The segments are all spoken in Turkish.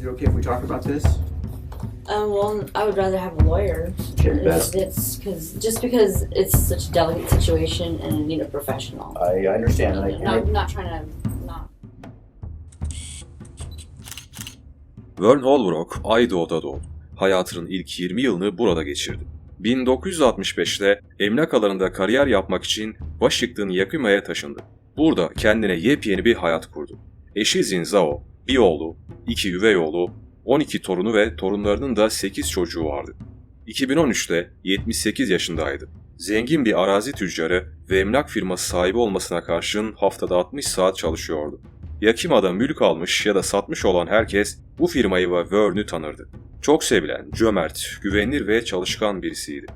Is it okay if we talk about this? Um, well, I would rather have a lawyer. Okay, It's, it's because just because it's such a delicate situation and I need a professional. I understand. and I, and I- not, not trying to not. Vern Holbrook Idaho'da doğdu. Hayatının ilk 20 yılını burada geçirdi. 1965'te emlak alanında kariyer yapmak için Washington Yakima'ya taşındı. Burada kendine yepyeni bir hayat kurdu. Eşi Zin Zhao, bir oğlu, iki üvey oğlu, 12 torunu ve torunlarının da 8 çocuğu vardı. 2013'te 78 yaşındaydı. Zengin bir arazi tüccarı ve emlak firması sahibi olmasına karşın haftada 60 saat çalışıyordu. Yakima'da mülk almış ya da satmış olan herkes bu firmayı ve Vern'ü tanırdı. Çok sevilen, cömert, güvenilir ve çalışkan birisiydi.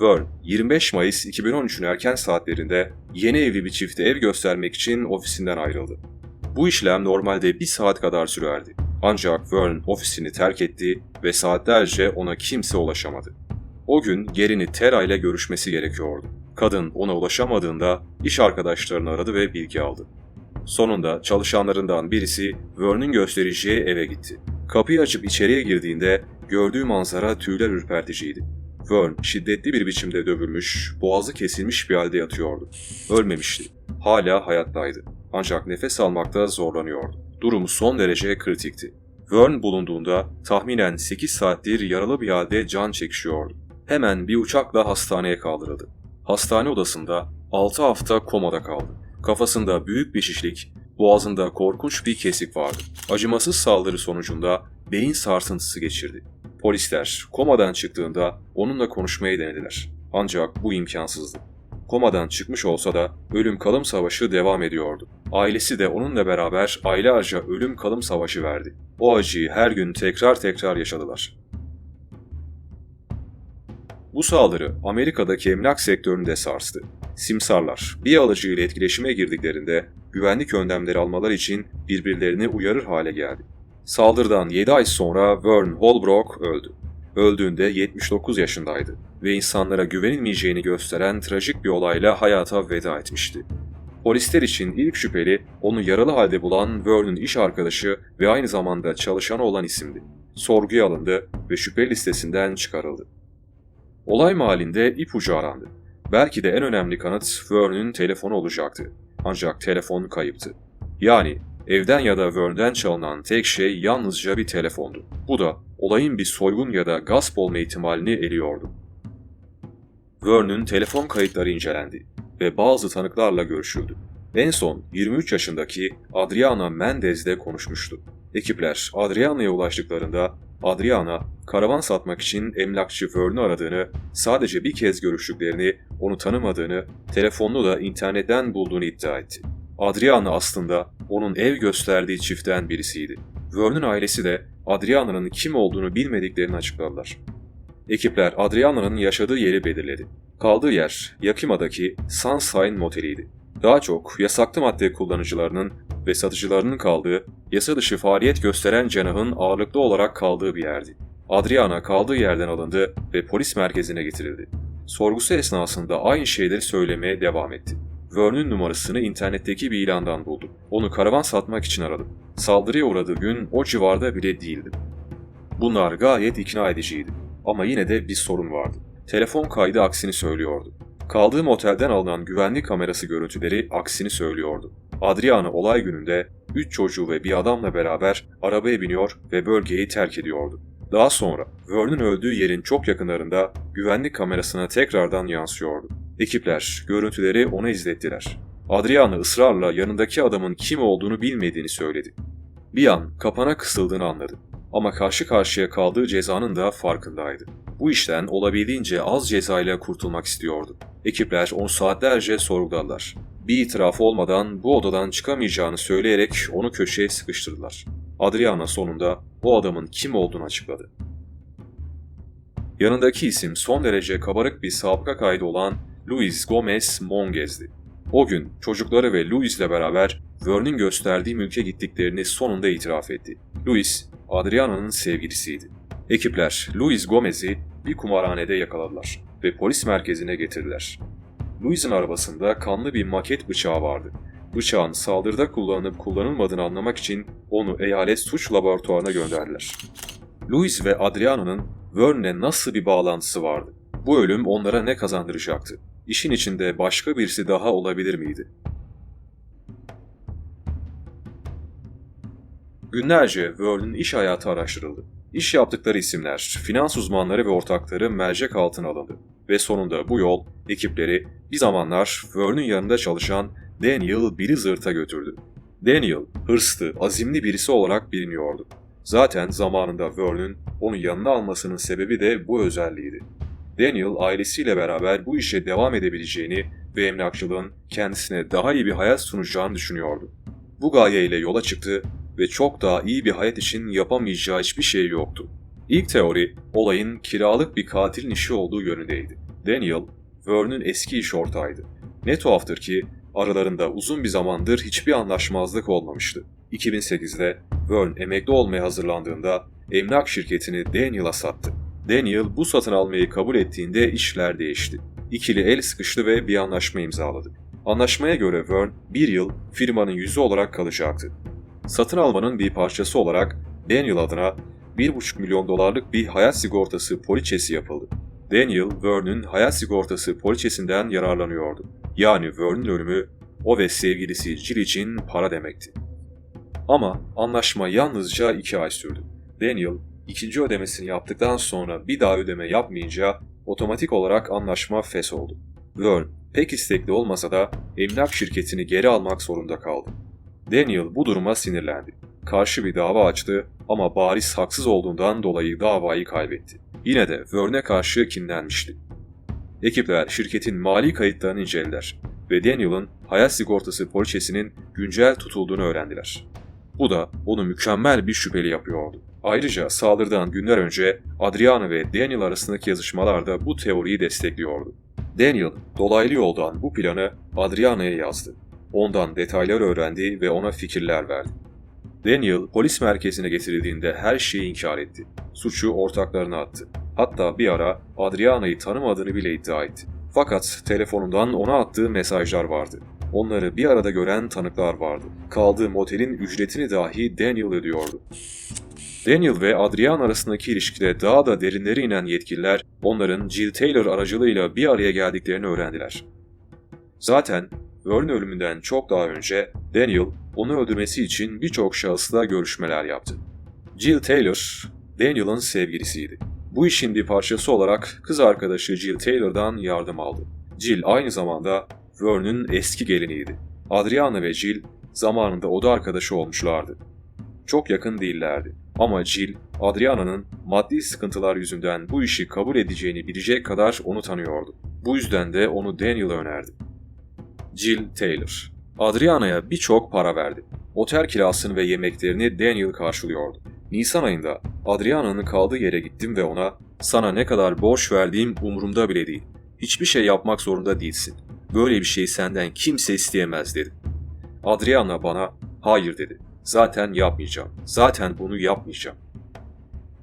Vern, 25 Mayıs 2013'ün erken saatlerinde yeni evli bir çifte ev göstermek için ofisinden ayrıldı. Bu işlem normalde bir saat kadar sürerdi. Ancak Vern ofisini terk etti ve saatlerce ona kimse ulaşamadı. O gün Gerin'i Tera ile görüşmesi gerekiyordu. Kadın ona ulaşamadığında iş arkadaşlarını aradı ve bilgi aldı. Sonunda çalışanlarından birisi Vern'ün göstereceği eve gitti. Kapıyı açıp içeriye girdiğinde gördüğü manzara tüyler ürperticiydi. Vern şiddetli bir biçimde dövülmüş, boğazı kesilmiş bir halde yatıyordu. Ölmemişti. Hala hayattaydı. Ancak nefes almakta zorlanıyordu. Durumu son derece kritikti. Vern bulunduğunda tahminen 8 saattir yaralı bir halde can çekişiyordu. Hemen bir uçakla hastaneye kaldırıldı. Hastane odasında 6 hafta komada kaldı. Kafasında büyük bir şişlik, boğazında korkunç bir kesik vardı. Acımasız saldırı sonucunda beyin sarsıntısı geçirdi. Polisler komadan çıktığında onunla konuşmayı denediler. Ancak bu imkansızdı. Komadan çıkmış olsa da ölüm kalım savaşı devam ediyordu. Ailesi de onunla beraber aylarca ölüm kalım savaşı verdi. O acıyı her gün tekrar tekrar yaşadılar. Bu saldırı Amerika'daki emlak sektörünü de sarstı. Simsarlar bir alıcıyla etkileşime girdiklerinde güvenlik önlemleri almaları için birbirlerini uyarır hale geldi. Saldırıdan 7 ay sonra Vern Holbrook öldü. Öldüğünde 79 yaşındaydı ve insanlara güvenilmeyeceğini gösteren trajik bir olayla hayata veda etmişti. Polisler için ilk şüpheli onu yaralı halde bulan Vern'ün iş arkadaşı ve aynı zamanda çalışanı olan isimdi. Sorguya alındı ve şüpheli listesinden çıkarıldı. Olay mahallinde ipucu arandı. Belki de en önemli kanıt Vern'ün telefonu olacaktı. Ancak telefon kayıptı. Yani evden ya da Vern'den çalınan tek şey yalnızca bir telefondu. Bu da olayın bir soygun ya da gasp olma ihtimalini eliyordu. Vern'ün telefon kayıtları incelendi ve bazı tanıklarla görüşüldü. En son 23 yaşındaki Adriana Mendez'le konuşmuştu. Ekipler Adriana'ya ulaştıklarında Adriana karavan satmak için emlakçı Vern'ü aradığını, sadece bir kez görüştüklerini, onu tanımadığını, telefonunu da internetten bulduğunu iddia etti. Adriana aslında onun ev gösterdiği çiftten birisiydi. Vern'ün ailesi de Adriana'nın kim olduğunu bilmediklerini açıkladılar. Ekipler Adriana'nın yaşadığı yeri belirledi. Kaldığı yer Yakima'daki Sunshine Moteli'ydi. Daha çok yasaklı madde kullanıcılarının ve satıcılarının kaldığı, yasa dışı faaliyet gösteren cenahın ağırlıklı olarak kaldığı bir yerdi. Adriana kaldığı yerden alındı ve polis merkezine getirildi. Sorgusu esnasında aynı şeyleri söylemeye devam etti. Vern'ün numarasını internetteki bir ilandan buldu. Onu karavan satmak için aradım. Saldırıya uğradığı gün o civarda bile değildim. Bunlar gayet ikna ediciydi. Ama yine de bir sorun vardı. Telefon kaydı aksini söylüyordu. Kaldığım otelden alınan güvenlik kamerası görüntüleri aksini söylüyordu. Adriana olay gününde 3 çocuğu ve bir adamla beraber arabaya biniyor ve bölgeyi terk ediyordu. Daha sonra Vern'ün öldüğü yerin çok yakınlarında güvenlik kamerasına tekrardan yansıyordu. Ekipler görüntüleri ona izlettiler. Adriana ısrarla yanındaki adamın kim olduğunu bilmediğini söyledi. Bir an kapana kısıldığını anladı. Ama karşı karşıya kaldığı cezanın da farkındaydı. Bu işten olabildiğince az cezayla kurtulmak istiyordu. Ekipler onu saatlerce sorguladılar. Bir itirafı olmadan bu odadan çıkamayacağını söyleyerek onu köşeye sıkıştırdılar. Adriana sonunda o adamın kim olduğunu açıkladı. Yanındaki isim son derece kabarık bir sabıka kaydı olan Luis Gomez Monges'di. O gün çocukları ve Luis'le beraber Vern'in gösterdiği mülke gittiklerini sonunda itiraf etti. Luis, Adriana'nın sevgilisiydi. Ekipler Luis Gomez'i bir kumarhanede yakaladılar ve polis merkezine getirdiler. Luis'in arabasında kanlı bir maket bıçağı vardı. bıçağın saldırıda kullanılıp kullanılmadığını anlamak için onu eyalet suç laboratuvarına gönderdiler. Louis ve Adriano'nun Vern'le nasıl bir bağlantısı vardı? Bu ölüm onlara ne kazandıracaktı? İşin içinde başka birisi daha olabilir miydi? Günlerce Vern'ün iş hayatı araştırıldı. İş yaptıkları isimler, finans uzmanları ve ortakları mercek altına alındı. Ve sonunda bu yol ekipleri bir zamanlar Vern'ün yanında çalışan Daniel Blizzard'a götürdü. Daniel, hırslı, azimli birisi olarak biliniyordu. Zaten zamanında Vern'ün onu yanına almasının sebebi de bu özelliğiydi. Daniel ailesiyle beraber bu işe devam edebileceğini ve emlakçılığın kendisine daha iyi bir hayat sunacağını düşünüyordu. Bu gayeyle yola çıktı ve çok daha iyi bir hayat için yapamayacağı hiçbir şey yoktu. İlk teori, olayın kiralık bir katilin işi olduğu yönündeydi. Daniel, Vern'ün eski iş ortağıydı. Ne tuhaftır ki aralarında uzun bir zamandır hiçbir anlaşmazlık olmamıştı. 2008'de Vern emekli olmaya hazırlandığında emlak şirketini Daniel'a sattı. Daniel bu satın almayı kabul ettiğinde işler değişti. İkili el sıkıştı ve bir anlaşma imzaladı. Anlaşmaya göre Vern bir yıl firmanın yüzü olarak kalacaktı. Satın almanın bir parçası olarak Daniel adına 1,5 milyon dolarlık bir hayat sigortası poliçesi yapıldı. Daniel, Vern'ün hayat sigortası poliçesinden yararlanıyordu. Yani Vern'ün ölümü o ve sevgilisi Jill için para demekti. Ama anlaşma yalnızca iki ay sürdü. Daniel, ikinci ödemesini yaptıktan sonra bir daha ödeme yapmayınca otomatik olarak anlaşma oldu. Vern, pek istekli olmasa da emlak şirketini geri almak zorunda kaldı. Daniel bu duruma sinirlendi. Karşı bir dava açtı ama bariz haksız olduğundan dolayı davayı kaybetti. Yine de Vern'e karşı kinlenmişti. Ekipler şirketin mali kayıtlarını incelediler ve Daniel'ın hayat sigortası poliçesinin güncel tutulduğunu öğrendiler. Bu da onu mükemmel bir şüpheli yapıyordu. Ayrıca saldırıdan günler önce Adriana ve Daniel arasındaki yazışmalar da bu teoriyi destekliyordu. Daniel dolaylı yoldan bu planı Adriana'ya yazdı. Ondan detaylar öğrendi ve ona fikirler verdi. Daniel polis merkezine getirildiğinde her şeyi inkar etti. Suçu ortaklarına attı. Hatta bir ara Adriana'yı tanımadığını bile iddia etti. Fakat telefonundan ona attığı mesajlar vardı. Onları bir arada gören tanıklar vardı. Kaldığı motelin ücretini dahi Daniel ödüyordu. Daniel ve Adrian arasındaki ilişkide daha da derinlere inen yetkililer onların Jill Taylor aracılığıyla bir araya geldiklerini öğrendiler. Zaten Vern ölümünden çok daha önce Daniel onu öldürmesi için birçok şahısla görüşmeler yaptı. Jill Taylor, Daniel'ın sevgilisiydi. Bu işin bir parçası olarak kız arkadaşı Jill Taylor'dan yardım aldı. Jill aynı zamanda Vern'ün eski geliniydi. Adriana ve Jill zamanında oda arkadaşı olmuşlardı. Çok yakın değillerdi. Ama Jill, Adriana'nın maddi sıkıntılar yüzünden bu işi kabul edeceğini bilecek kadar onu tanıyordu. Bu yüzden de onu Daniel'a önerdi. Jill Taylor Adriana'ya birçok para verdi. Otel kirasını ve yemeklerini Daniel karşılıyordu. Nisan ayında Adriana'nın kaldığı yere gittim ve ona sana ne kadar borç verdiğim umurumda bile değil. Hiçbir şey yapmak zorunda değilsin. Böyle bir şey senden kimse isteyemez dedi. Adriana bana hayır dedi. Zaten yapmayacağım. Zaten bunu yapmayacağım.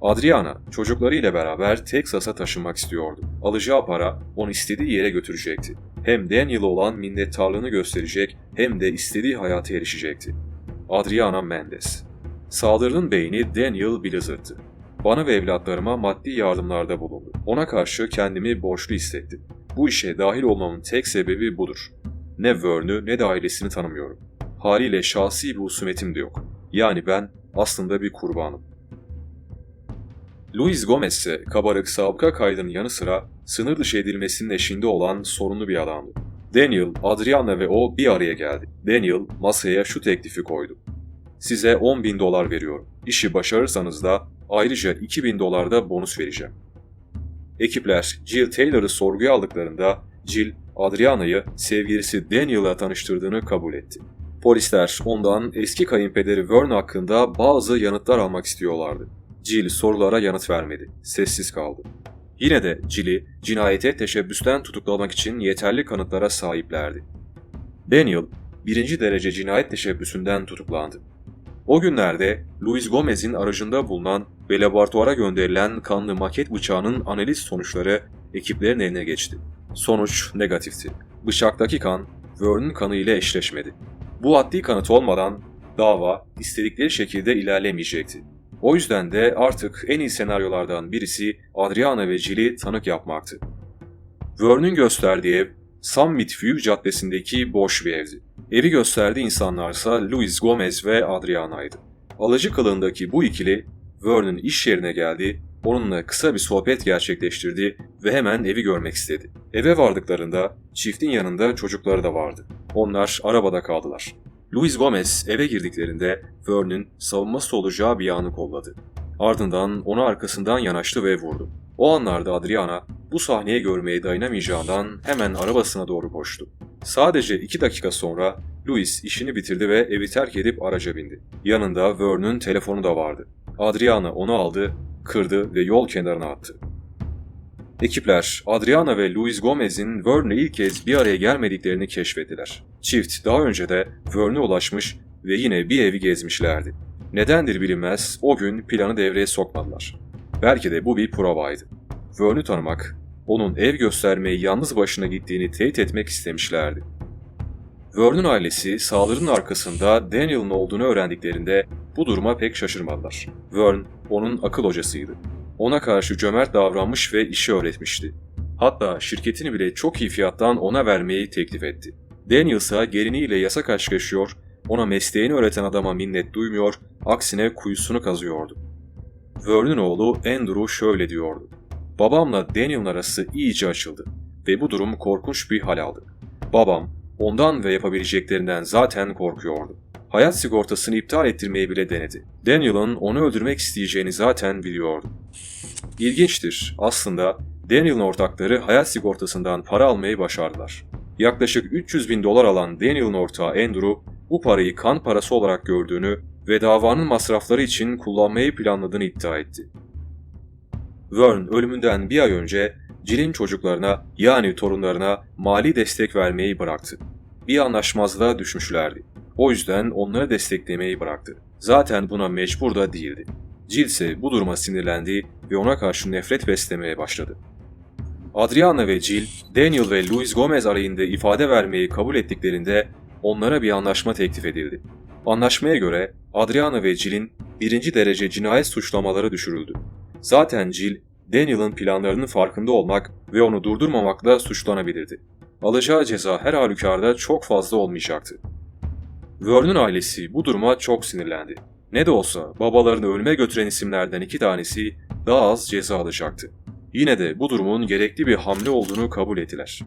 Adriana çocuklarıyla beraber Texas'a taşınmak istiyordu. Alacağı para onu istediği yere götürecekti. Hem Daniel'a olan minnettarlığını gösterecek hem de istediği hayata erişecekti. Adriana Mendes Saldırının beyni Daniel Blizzard'tı. Bana ve evlatlarıma maddi yardımlarda bulundu. Ona karşı kendimi borçlu hissettim. Bu işe dahil olmamın tek sebebi budur. Ne Vern'ü ne de ailesini tanımıyorum. Haliyle şahsi bir husumetim de yok. Yani ben aslında bir kurbanım. Luis Gomez ise kabarık sabıka kaydının yanı sıra sınır dışı edilmesinin eşinde olan sorunlu bir adamdı. Daniel, Adriana ve o bir araya geldi. Daniel masaya şu teklifi koydu. Size 10 bin dolar veriyorum. İşi başarırsanız da ayrıca 2 bin dolar da bonus vereceğim. Ekipler Jill Taylor'ı sorguya aldıklarında Jill, Adriana'yı sevgilisi Daniel'la tanıştırdığını kabul etti. Polisler ondan eski kayınpederi Vern hakkında bazı yanıtlar almak istiyorlardı. Jill sorulara yanıt vermedi. Sessiz kaldı. Yine de Jill'i cinayete teşebbüsten tutuklamak için yeterli kanıtlara sahiplerdi. Daniel, birinci derece cinayet teşebbüsünden tutuklandı. O günlerde Luis Gomez'in aracında bulunan ve laboratuvara gönderilen kanlı maket bıçağının analiz sonuçları ekiplerin eline geçti. Sonuç negatifti. Bıçaktaki kan Vern'ın kanı ile eşleşmedi. Bu adli kanıt olmadan dava istedikleri şekilde ilerlemeyecekti. O yüzden de artık en iyi senaryolardan birisi Adriana ve Jill'i tanık yapmaktı. Vern'ün gösterdiği ev Summit View Caddesi'ndeki boş bir evdi. Evi gösterdiği insanlarsa Luis Gomez ve Adriana'ydı. Alıcı kılığındaki bu ikili Vern'ın iş yerine geldi, onunla kısa bir sohbet gerçekleştirdi ve hemen evi görmek istedi. Eve vardıklarında çiftin yanında çocukları da vardı. Onlar arabada kaldılar. Luis Gomez eve girdiklerinde Vern'ün savunması olacağı bir anı kolladı. Ardından onu arkasından yanaştı ve vurdu. O anlarda Adriana bu sahneyi görmeye dayanamayacağından hemen arabasına doğru koştu. Sadece iki dakika sonra Louis işini bitirdi ve evi terk edip araca bindi. Yanında Vern'ün telefonu da vardı. Adriana onu aldı, kırdı ve yol kenarına attı. Ekipler Adriana ve Luis Gomez'in Vern'le ilk kez bir araya gelmediklerini keşfettiler. Çift daha önce de Vern'e ulaşmış ve yine bir evi gezmişlerdi. Nedendir bilinmez o gün planı devreye sokmadılar. Belki de bu bir provaydı. Vern'ü tanımak, onun ev göstermeye yalnız başına gittiğini teyit etmek istemişlerdi. Vern'ün ailesi sağlığının arkasında Daniel'ın olduğunu öğrendiklerinde bu duruma pek şaşırmadılar. Vern, onun akıl hocasıydı. Ona karşı cömert davranmış ve işi öğretmişti. Hatta şirketini bile çok iyi fiyattan ona vermeyi teklif etti. Daniel ise geliniyle yasak aşk ona mesleğini öğreten adama minnet duymuyor, aksine kuyusunu kazıyordu. Vern'ün oğlu Andrew şöyle diyordu. Babamla Daniel'ın arası iyice açıldı ve bu durum korkunç bir hal aldı. Babam ondan ve yapabileceklerinden zaten korkuyordu. Hayat sigortasını iptal ettirmeyi bile denedi. Daniel'ın onu öldürmek isteyeceğini zaten biliyordu. İlginçtir. Aslında Daniel'ın ortakları hayat sigortasından para almayı başardılar. Yaklaşık 300 bin dolar alan Daniel'ın ortağı Andrew bu parayı kan parası olarak gördüğünü ve davanın masrafları için kullanmayı planladığını iddia etti. Vern ölümünden bir ay önce Jill'in çocuklarına yani torunlarına mali destek vermeyi bıraktı. Bir anlaşmazlığa düşmüşlerdi. O yüzden onları desteklemeyi bıraktı. Zaten buna mecbur da değildi. Jill ise bu duruma sinirlendi ve ona karşı nefret beslemeye başladı. Adriana ve Jill, Daniel ve Luis Gomez aleyhinde ifade vermeyi kabul ettiklerinde onlara bir anlaşma teklif edildi. Anlaşmaya göre Adriana ve Jill'in birinci derece cinayet suçlamaları düşürüldü. Zaten Jill, Daniel'ın planlarının farkında olmak ve onu durdurmamakla suçlanabilirdi. Alacağı ceza her halükarda çok fazla olmayacaktı. Vern'ün ailesi bu duruma çok sinirlendi. Ne de olsa babalarını ölüme götüren isimlerden iki tanesi daha az ceza alacaktı. Yine de bu durumun gerekli bir hamle olduğunu kabul ettiler.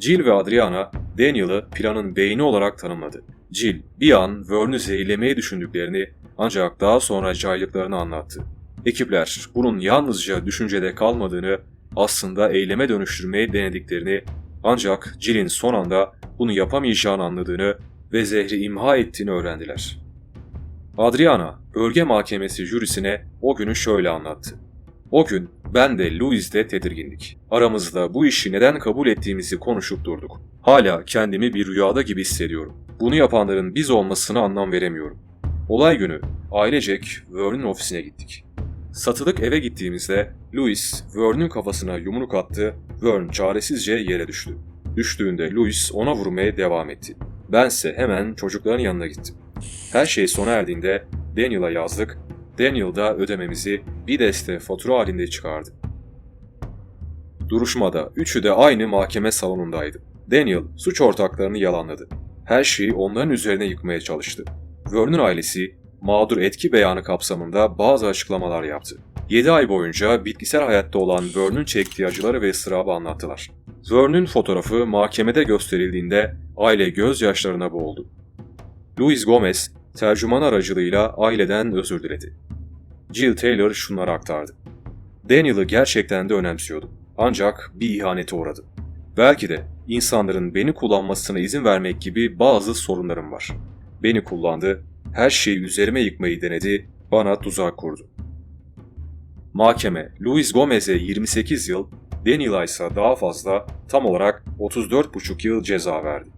Jill ve Adriana, Daniel'ı planın beyni olarak tanımladı. Jill bir an Vern'ü zehirlemeyi düşündüklerini ancak daha sonra caylıklarını anlattı. Ekipler bunun yalnızca düşüncede kalmadığını, aslında eyleme dönüştürmeyi denediklerini ancak Jill'in son anda bunu yapamayacağını anladığını ve zehri imha ettiğini öğrendiler. Adriana, bölge mahkemesi jürisine o günü şöyle anlattı. O gün ben de Louis de tedirgindik. Aramızda bu işi neden kabul ettiğimizi konuşup durduk. Hala kendimi bir rüyada gibi hissediyorum. Bunu yapanların biz olmasına anlam veremiyorum. Olay günü ailecek Vern'in ofisine gittik. Satılık eve gittiğimizde Louis Vern'in kafasına yumruk attı, Vern çaresizce yere düştü. Düştüğünde Louis ona vurmaya devam etti. Bense hemen çocukların yanına gittim. Her şey sona erdiğinde Daniel'a yazdık, Daniel da ödememizi bir deste fatura halinde çıkardı. Duruşmada üçü de aynı mahkeme salonundaydı. Daniel suç ortaklarını yalanladı. Her şeyi onların üzerine yıkmaya çalıştı. Vern'ün ailesi mağdur etki beyanı kapsamında bazı açıklamalar yaptı. 7 ay boyunca bitkisel hayatta olan Vern'ün çektiği acıları ve ıstırabı anlattılar. Vern'ün fotoğrafı mahkemede gösterildiğinde aile gözyaşlarına boğuldu. Louis Gomez tercüman aracılığıyla aileden özür diledi. Jill Taylor şunları aktardı. Daniel'ı gerçekten de önemsiyordu. Ancak bir ihanete uğradı. Belki de insanların beni kullanmasına izin vermek gibi bazı sorunlarım var. Beni kullandı, her şeyi üzerime yıkmayı denedi, bana tuzak kurdu. Mahkeme, Luis Gomez'e 28 yıl, Daniel'a ise daha fazla tam olarak 34,5 yıl ceza verdi.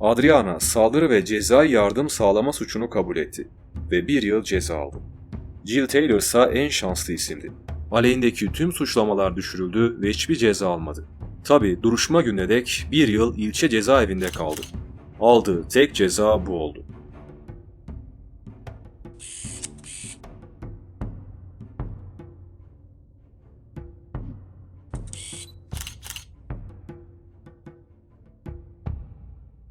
Adriana saldırı ve cezai yardım sağlama suçunu kabul etti ve bir yıl ceza aldı. Jill Taylor ise en şanslı isimdi. Aleyhindeki tüm suçlamalar düşürüldü ve hiçbir ceza almadı. Tabi duruşma gününe dek bir yıl ilçe cezaevinde kaldı. Aldığı tek ceza bu oldu.